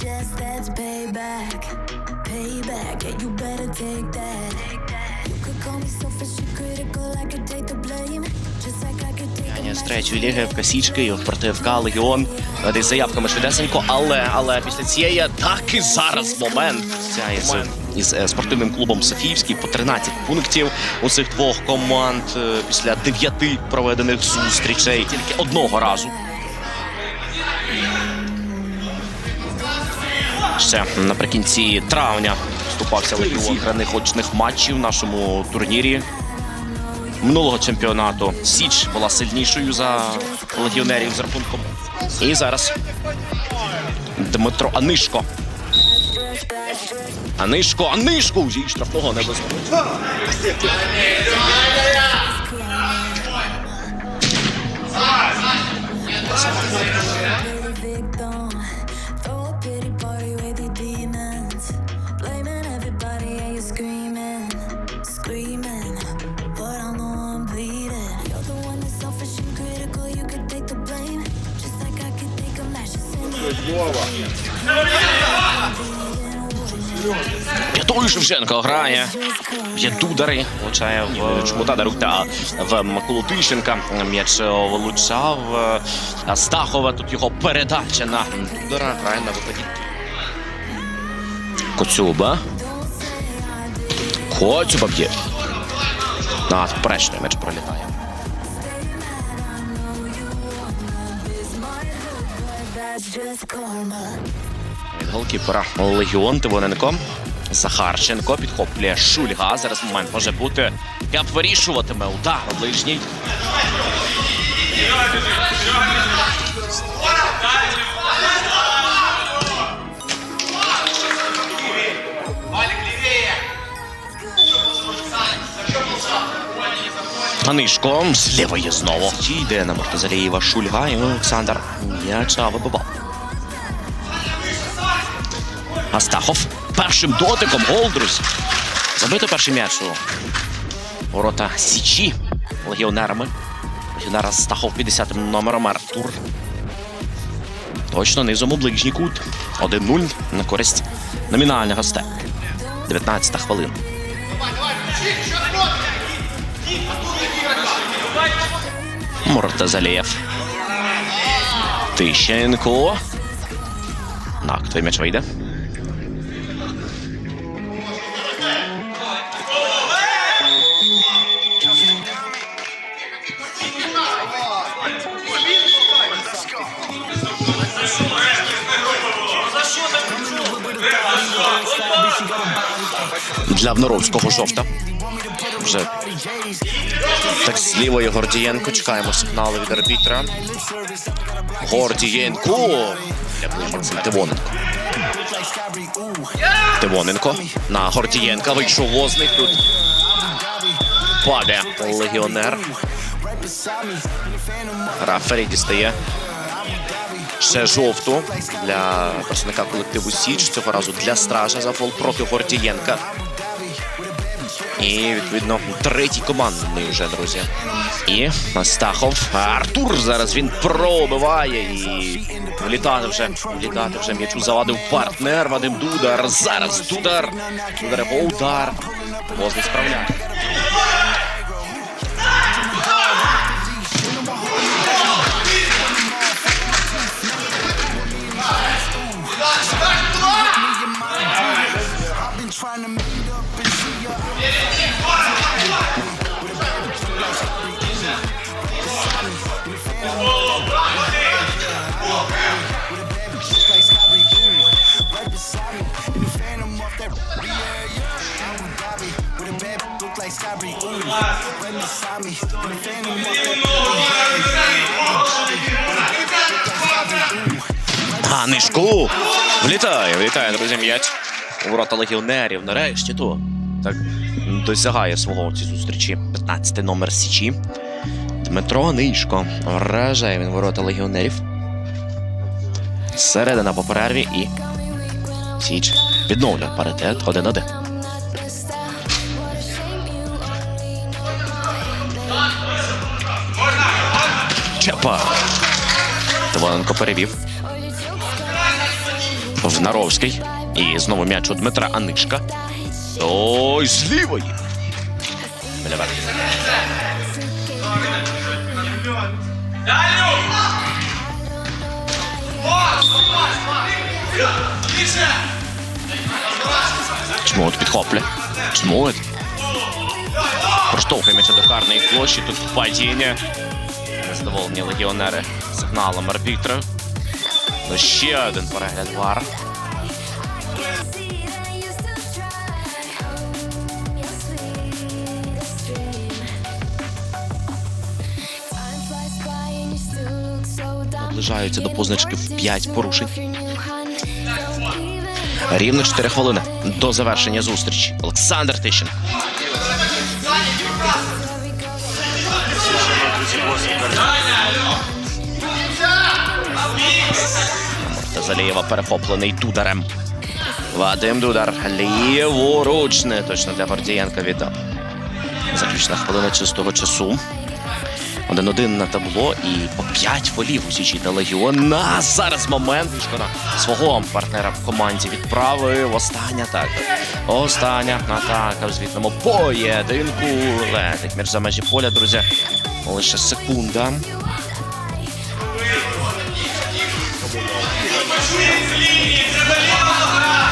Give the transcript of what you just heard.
chest, that's payback. Payback, yeah, you better take that. You could call me selfish and critical, I could take the blame. Just like I could take Аня з третьої ліги в Касіч Київ проти ФК Легіон. Десь заявками швидесенько, але але після цієї атаки зараз момент. Ця із, із е, спортивним клубом Софіївський по 13 пунктів у цих двох команд е, після дев'яти проведених зустрічей тільки одного разу. Ще наприкінці травня вступався Легіон зіграних очних матчів в нашому турнірі минулого чемпіонату. Січ була сильнішою за легіонерів з рахунком. І зараз Дмитро Анишко. Анишко, Анишко! Зі штрафного не дозволить. In П'ятою Шевченко грає. Б'є удари, влучає в чмута Дарута в Миколу Тищенка. М'яч влучав е, Стахова. Тут його передача на Дудара. Грає на виході. Коцюба. Коцюба б'є. На поперечний м'яч пролітає. Від голкіпера Легіон Тивоненко. Захарченко підхоплює Шульга. Зараз момент може бути. Кап вирішуватиме удар ближній. Анишко зліва є знову. Йде на Мортозалієва Шульга і Олександр М'яча вибивав. Астахов першим дотиком гол, друзі. Забито перший м'яч у ворота Січі легіонерами. Легіонер Астахов 50 номером Артур. Точно низом у ближній кут. 1-0 на користь номінальних гостей. 19 хвилин. Мортазалєв. Тищенко. Так, твій м'яч вийде. Для Вноровського жовта. Вже так з Гордієнко. Чекаємо сигнали від арбітра. Гордієнко. Тивоненко. Тивоненко на Гордієнка. Вийшов возник тут. Паде легіонер. Рафері дістає ще жовту для представника колективу Січ. Цього разу для стража за фол проти Гордієнка. І відповідно третій командний вже, друзі. І Астахов. Артур зараз він пробиває і влітати вже. Влітати вже м'ячу завадив партнер Вадим Дудар. Зараз Дудар. Дудар удар. Возний справляє. Ганишку. Влітає, влітає, друзі, м'яч. У ворота легіонерів. Нарешті то так досягає свого цій зустрічі. 15 номер Січі. Дмитро Нишко. Вражає він ворота легіонерів. Середина по перерві і Січ відновлює паритет 1-1. Чепа. Тивоненко перевів. Жнаровський. І знову м'яч у Дмитра Анишка. Ой, з лівої. Чмут підхоплює. Чмут. Проштовхує м'яча до карної площі. Тут падіння. Незадоволені легіонери сигналом арбітра. Ну, ще один перегляд вар. Наближаються до позначки в 5 порушень. Рівно 4 хвилини до завершення зустрічі. Олександр Тищенко. Залієва перехоплений Дударем. Вадим Дудар. Ліворуч. Не точно для Гордієнка віддав. Заключна хвилина чистого часу. Один-один на табло і по п'ять фолів у Січі та Легіон. А зараз момент Шкода свого партнера в команді відправив. Остання атака. Остання атака в звітному поєдинку. Летить між за межі поля, друзі. Лише секунда. Всім слівні, це залізо!